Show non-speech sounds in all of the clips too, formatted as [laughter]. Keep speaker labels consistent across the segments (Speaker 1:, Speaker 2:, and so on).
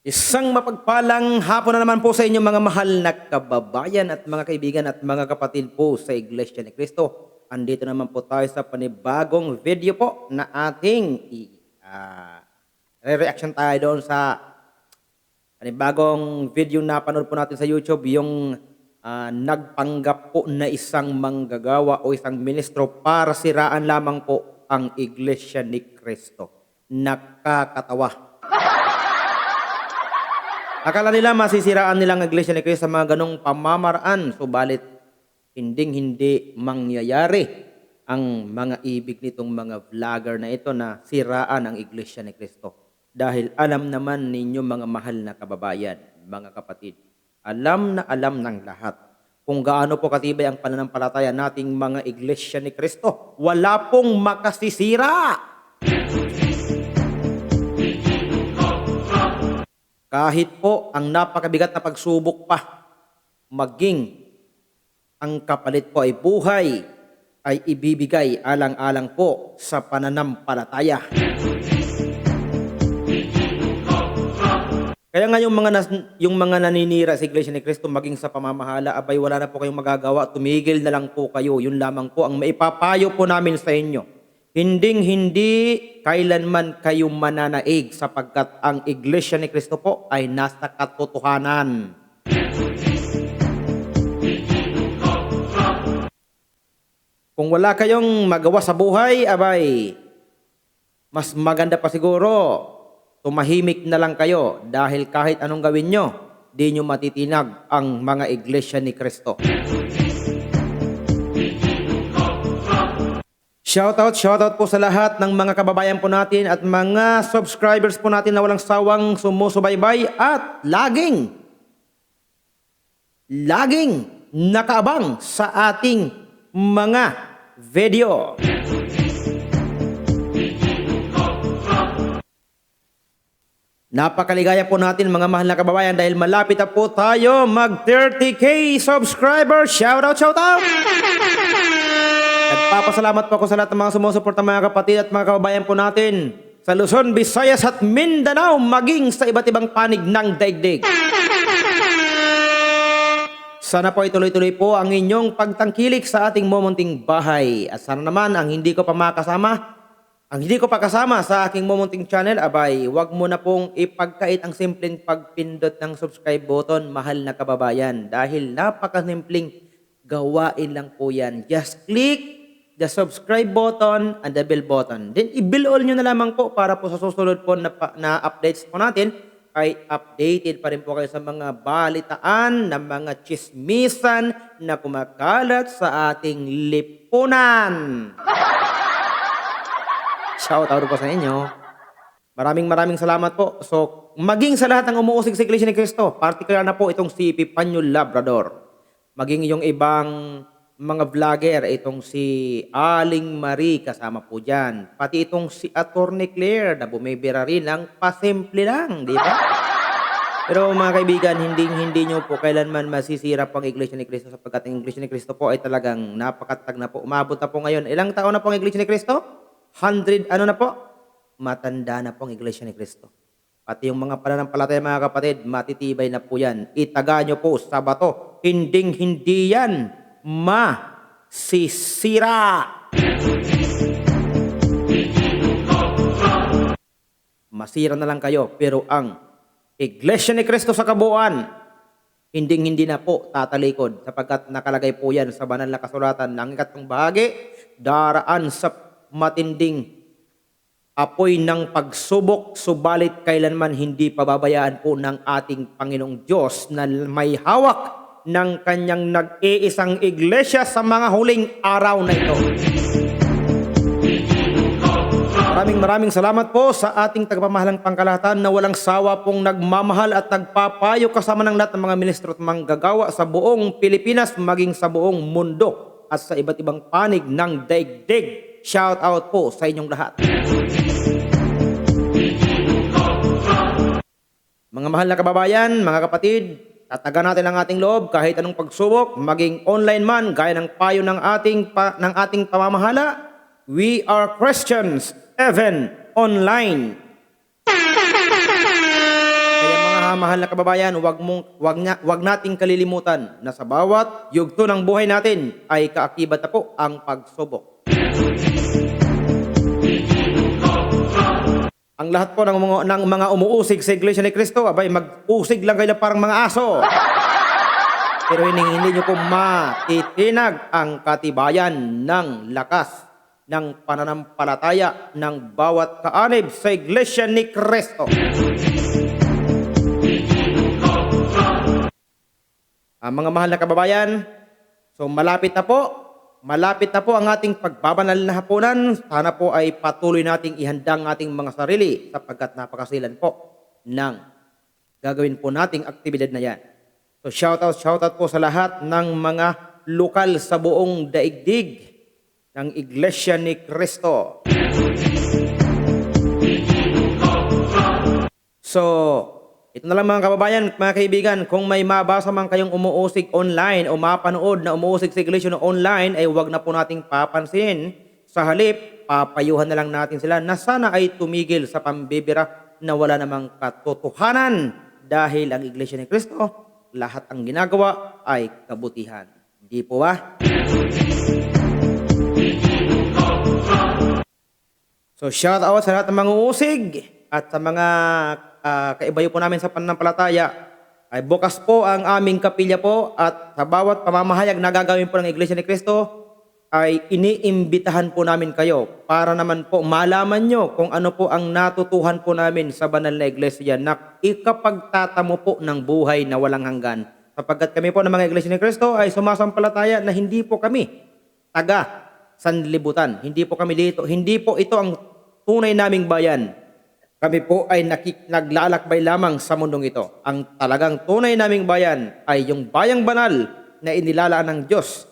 Speaker 1: Isang mapagpalang hapon na naman po sa inyo mga mahal na kababayan at mga kaibigan at mga kapatid po sa Iglesia ni Cristo. Andito naman po tayo sa panibagong video po na ating ah, re-reaction tayo doon sa panibagong video na panood po natin sa YouTube yung ah, nagpanggap po na isang manggagawa o isang ministro para siraan lamang po ang Iglesia ni Cristo. Nakakatawa. Akala nila masisiraan nilang iglesia ni Cristo sa mga ganong pamamaraan, subalit hinding hindi mangyayari ang mga ibig nitong mga vlogger na ito na siraan ang iglesia ni Cristo. Dahil alam naman ninyo mga mahal na kababayan, mga kapatid, alam na alam ng lahat kung gaano po katibay ang pananampalataya nating mga iglesia ni Cristo. Wala pong makasisira. Kahit po ang napakabigat na pagsubok pa, maging ang kapalit po ay buhay, ay ibibigay alang-alang po sa pananampalataya. Kaya nga yung mga, nas, yung mga naninira sa Iglesia ni Cristo maging sa pamamahala, abay wala na po kayong magagawa, tumigil na lang po kayo. Yun lamang po ang maipapayo po namin sa inyo. Hinding hindi kailanman kayo mananaig sapagkat ang Iglesia ni Cristo po ay nasa katotohanan. Kung wala kayong magawa sa buhay, abay, mas maganda pa siguro, tumahimik na lang kayo dahil kahit anong gawin nyo, di nyo matitinag ang mga iglesia ni Kristo. Shoutout, shoutout po sa lahat ng mga kababayan po natin at mga subscribers po natin na walang sawang sumusubaybay at laging, laging nakaabang sa ating mga video. Napakaligaya po natin mga mahal na kababayan dahil malapit na po tayo mag 30k subscribers. Shoutout, shoutout! Nagpapasalamat po ako sa lahat ng mga sumusuporta mga kapatid at mga kababayan po natin sa Luzon, Visayas at Mindanao maging sa iba't ibang panig ng daigdig. Sana po ituloy-tuloy po ang inyong pagtangkilik sa ating momunting bahay. At sana naman ang hindi ko pa makasama, ang hindi ko pa kasama sa aking momunting channel, abay, wag mo na pong ipagkait ang simpleng pagpindot ng subscribe button, mahal na kababayan. Dahil napakasimpleng gawain lang po yan. Just click the subscribe button and the bell button. Then i-bell all nyo na lamang po para po sa susunod po na, na updates po natin ay updated pa rin po kayo sa mga balitaan, na mga chismisan na kumakalat sa ating lipunan. [laughs] Shout out po sa inyo. Maraming maraming salamat po. So, maging sa lahat ng umuusig sa Iglesia ni Cristo, particular na po itong si Pipanyo Labrador. Maging yung ibang mga vlogger, itong si Aling Marie kasama po dyan. Pati itong si Attorney Claire na bumibira rin ng pasimple lang, di ba? Pero mga kaibigan, hindi hindi nyo po kailanman masisira po ang Iglesia ni Cristo sapagkat ang Iglesia ni Cristo po ay talagang napakatag na po. Umabot na po ngayon. Ilang taon na po ang Iglesia ni Cristo? 100, ano na po? Matanda na po ang Iglesia ni Cristo. Pati yung mga pananampalataya mga kapatid, matitibay na po yan. Itaga nyo po sa bato. Hinding hindi yan masisira. Masira na lang kayo, pero ang Iglesia ni Cristo sa kabuuan, hinding hindi na po tatalikod sapagkat nakalagay po yan sa banal na kasulatan ng ikatlong bahagi, daraan sa matinding apoy ng pagsubok, subalit kailanman hindi pababayaan po ng ating Panginoong Diyos na may hawak ng kanyang nag-iisang iglesia sa mga huling araw na ito. Maraming maraming salamat po sa ating tagapamahalang pangkalahatan na walang sawa pong nagmamahal at nagpapayo kasama ng lahat ng mga ministro at manggagawa sa buong Pilipinas maging sa buong mundo at sa iba't ibang panig ng daigdig. Shout out po sa inyong lahat. Mga mahal na kababayan, mga kapatid, tatagan natin ang ating loob kahit anong pagsubok, maging online man, gaya ng payo ng ating, pa, ng ating pamamahala. We are Christians, even online. Kaya mga mahal na kababayan, wag mong wag nya, wag nating kalilimutan na sa bawat yugto ng buhay natin ay kaakibat na po ang pagsubok. Ang lahat po ng mga, ng mga umuusig sa Iglesia ni Cristo, abay, mag-usig lang kayo parang mga aso. [laughs] Pero hindi, hindi nyo po matitinag ang katibayan ng lakas ng pananampalataya ng bawat kaanib sa Iglesia ni Cristo. Ang mga mahal na kababayan, so malapit na po, malapit na po ang ating pagbabanal na hapunan. Sana po ay patuloy nating ihandang ating mga sarili sapagkat napakasilan po ng gagawin po nating aktibidad na yan. So shoutout, shoutout po sa lahat ng mga lokal sa buong daigdig ng Iglesia ni Cristo. So, ito na lang mga kababayan, mga kaibigan, kung may mabasa man kayong umuusig online o mapanood na umuusig sa iglesia online, ay huwag na po nating papansin. Sa halip, papayuhan na lang natin sila na sana ay tumigil sa pambibira na wala namang katotohanan dahil ang iglesia ni Kristo, lahat ang ginagawa ay kabutihan. Hindi po ba? So shout out sa lahat ng mga usig at sa mga uh, kaibayo po namin sa pananampalataya. Ay bukas po ang aming kapilya po at sa bawat pamamahayag na gagawin po ng Iglesia ni Cristo ay iniimbitahan po namin kayo para naman po malaman nyo kung ano po ang natutuhan po namin sa banal na iglesia na ikapagtatamo po ng buhay na walang hanggan. Sapagkat kami po ng mga iglesia ni Cristo ay sumasampalataya na hindi po kami taga sanlibutan. Hindi po kami dito. Hindi po ito ang tunay naming bayan. Kami po ay nakik- naglalakbay lamang sa mundong ito. Ang talagang tunay naming bayan ay yung bayang banal na inilalaan ng Diyos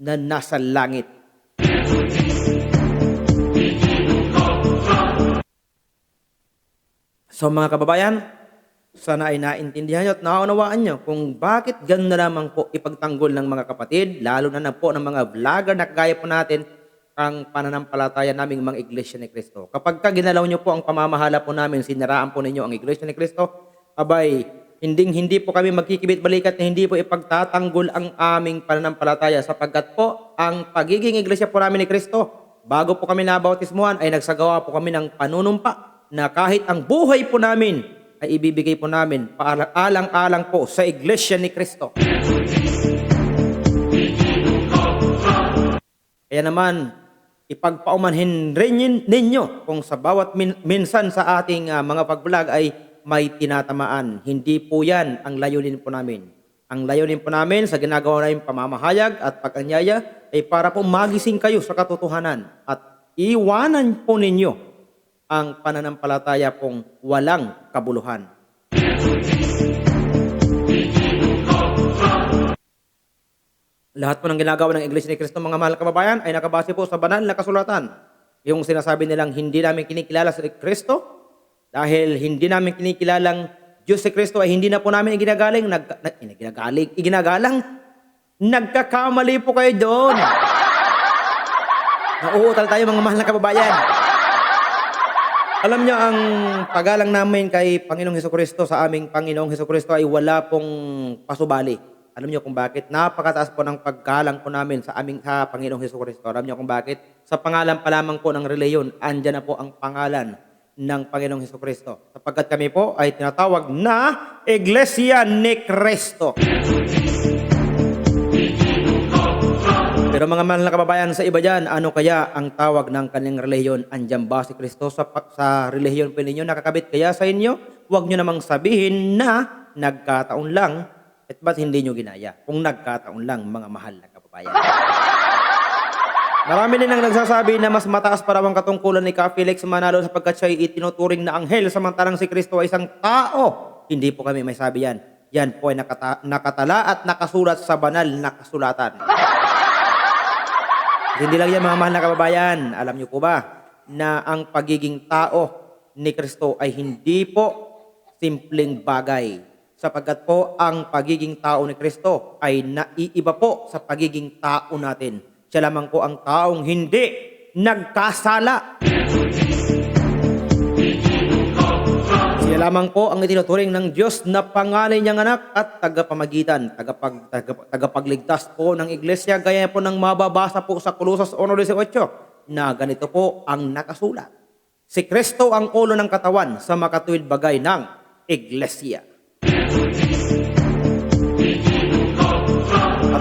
Speaker 1: na nasa langit. So mga kababayan, sana ay naintindihan nyo at naunawaan nyo kung bakit ganda lamang po ipagtanggol ng mga kapatid, lalo na na po ng mga vlogger na kagaya po natin ang pananampalataya naming mga iglesia ni Kristo. Kapag ka ginalaw nyo po ang pamamahala po namin, sinaraan po ninyo ang iglesia ni Kristo, abay, hindi hindi po kami magkikibit balikat na hindi po ipagtatanggol ang aming pananampalataya sapagkat po ang pagiging iglesia po namin ni Kristo, bago po kami nabautismuhan ay nagsagawa po kami ng panunumpa na kahit ang buhay po namin ay ibibigay po namin paalang-alang po sa iglesia ni Kristo. Kaya naman, ipagpaumanhin rin ninyo kung sa bawat min- minsan sa ating uh, mga pag-vlog ay may tinatamaan. Hindi po yan ang layunin po namin. Ang layunin po namin sa ginagawa namin pamamahayag at pag-anyaya ay para po magising kayo sa katotohanan at iwanan po ninyo ang pananampalataya pong walang kabuluhan. Lahat po ng ginagawa ng Iglesia ni Cristo mga mahal na kababayan ay nakabase po sa banal na kasulatan. Yung sinasabi nilang hindi namin kinikilala si Kristo dahil hindi namin kinikilalang Diyos si Kristo ay hindi na po namin iginagaling, nag, nag, iginagaling, iginagalang, nagkakamali po kayo doon. Nauutal tayo mga mahal na kababayan. Alam niyo ang pagalang namin kay Panginoong Heso Kristo sa aming Panginoong Heso Kristo ay wala pong pasubali. Alam niyo kung bakit? Napakataas po ng paggalang po namin sa aming sa Panginoong Heso Kristo. Alam niyo kung bakit? Sa pangalan pa lamang po ng reliyon, andyan na po ang pangalan ng Panginoong Heso Kristo. Sapagkat kami po ay tinatawag na Iglesia ni Kristo. Pero mga mahal na kababayan sa iba dyan, ano kaya ang tawag ng kanyang relihiyon? Andyan ba si Kristo sa, sa relihiyon po ninyo nakakabit? Kaya sa inyo, huwag nyo namang sabihin na nagkataon lang at ba't hindi nyo ginaya? Kung nagkataon lang, mga mahal na kababayan. Marami din ang nagsasabi na mas mataas pa raw ang katungkulan ni Ka Felix Manalo sapagkat siya ay itinuturing na anghel samantalang si Kristo ay isang tao. Hindi po kami may sabi yan. Yan po ay nakata- nakatala at nakasulat sa banal na kasulatan. Hindi lang yan mga mahal na kababayan. Alam niyo po ba na ang pagiging tao ni Kristo ay hindi po simpleng bagay. Sapagkat po ang pagiging tao ni Kristo ay naiiba po sa pagiging tao natin. Siya lamang po ang taong hindi nagkasala. Siya lamang po ang itinuturing ng Diyos na pangalan niyang anak at tagapamagitan, tagapag, tagap, tagapagligtas po ng iglesia gaya po ng mababasa po sa Colossus 1.18 na ganito po ang nakasulat. Si Kristo ang ulo ng katawan sa makatuwid bagay ng iglesia.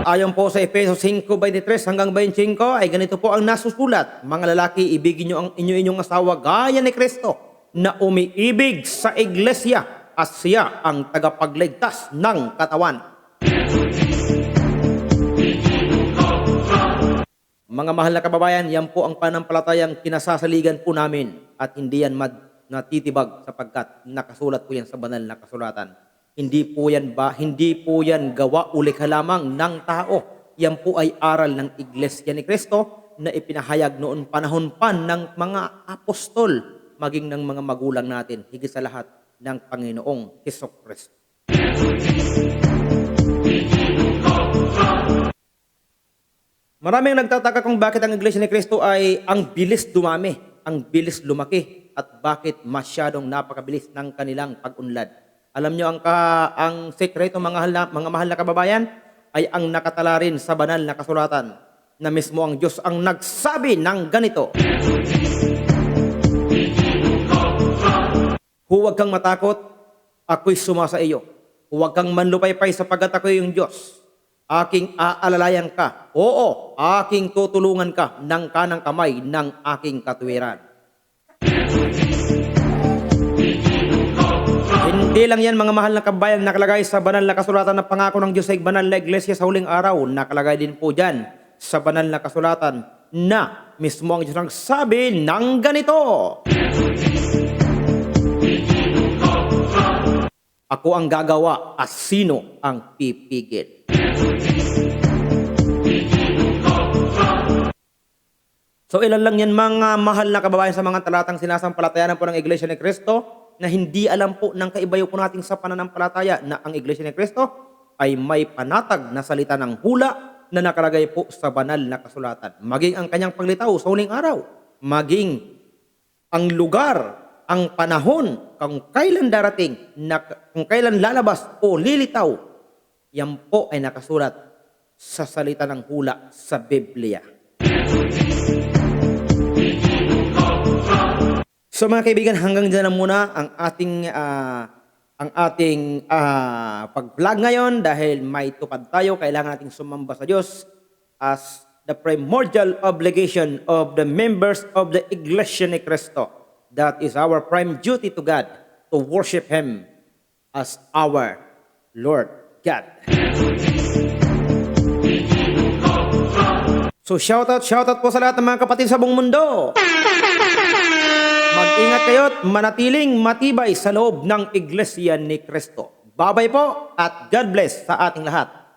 Speaker 1: Ayon po sa Efeso 5.23 hanggang 25 ay ganito po ang nasusulat. Mga lalaki, ibigin nyo ang inyo-inyong asawa gaya ni Kristo na umiibig sa iglesia at siya ang tagapagligtas ng katawan. Mga mahal na kababayan, yan po ang panampalatayang kinasasaligan po namin at hindi yan mad natitibag sapagkat nakasulat po yan sa banal na kasulatan. Hindi po yan ba, hindi po yan gawa ulik lamang ng tao. Yan po ay aral ng Iglesia ni Kristo na ipinahayag noon panahon pa ng mga apostol maging ng mga magulang natin, higit sa lahat ng Panginoong Heso Kristo. Maraming nagtataka kung bakit ang Iglesia ni Kristo ay ang bilis dumami, ang bilis lumaki, at bakit masyadong napakabilis ng kanilang pag-unlad. Alam nyo, ang, ka, ang sekreto mga, mahal na, mga mahal na kababayan ay ang nakatala rin sa banal na kasulatan na mismo ang Diyos ang nagsabi ng ganito. Huwag kang matakot, ako'y sumasa iyo. Huwag kang manlupaypay sapagkat ako'y yung Diyos. Aking aalalayan ka. Oo, aking tutulungan ka ng kanang kamay ng aking katuwiran. Hindi lang yan mga mahal na kabayan nakalagay sa banal na kasulatan ng pangako ng Diyos sa banal na iglesia sa huling araw. Nakalagay din po dyan sa banal na kasulatan na mismo ang Diyos ang sabi ng ganito. Ako ang gagawa at sino ang pipigil. So ilan lang yan mga mahal na kababayan sa mga talatang sinasampalatayanan po ng Iglesia ni Cristo na hindi alam po ng kaibayo po natin sa pananampalataya na ang Iglesia ni Cristo ay may panatag na salita ng hula na nakalagay po sa banal na kasulatan. Maging ang kanyang paglitaw sa huling araw, maging ang lugar, ang panahon, kung kailan darating, na, kung kailan lalabas o lilitaw, yan po ay nakasulat sa salita ng hula sa Biblia. So mga kaibigan, hanggang dyan na muna ang ating ah, ang ating ah, pag-vlog ngayon dahil may tupad tayo, kailangan nating sumamba sa Diyos as the primordial obligation of the members of the Iglesia ni Cristo. That is our prime duty to God to worship Him as our Lord God. So shoutout, shoutout po sa lahat ng mga kapatid sa buong mundo. Mag-ingat kayo at manatiling matibay sa loob ng Iglesia ni Cristo. Babay po at God bless sa ating lahat.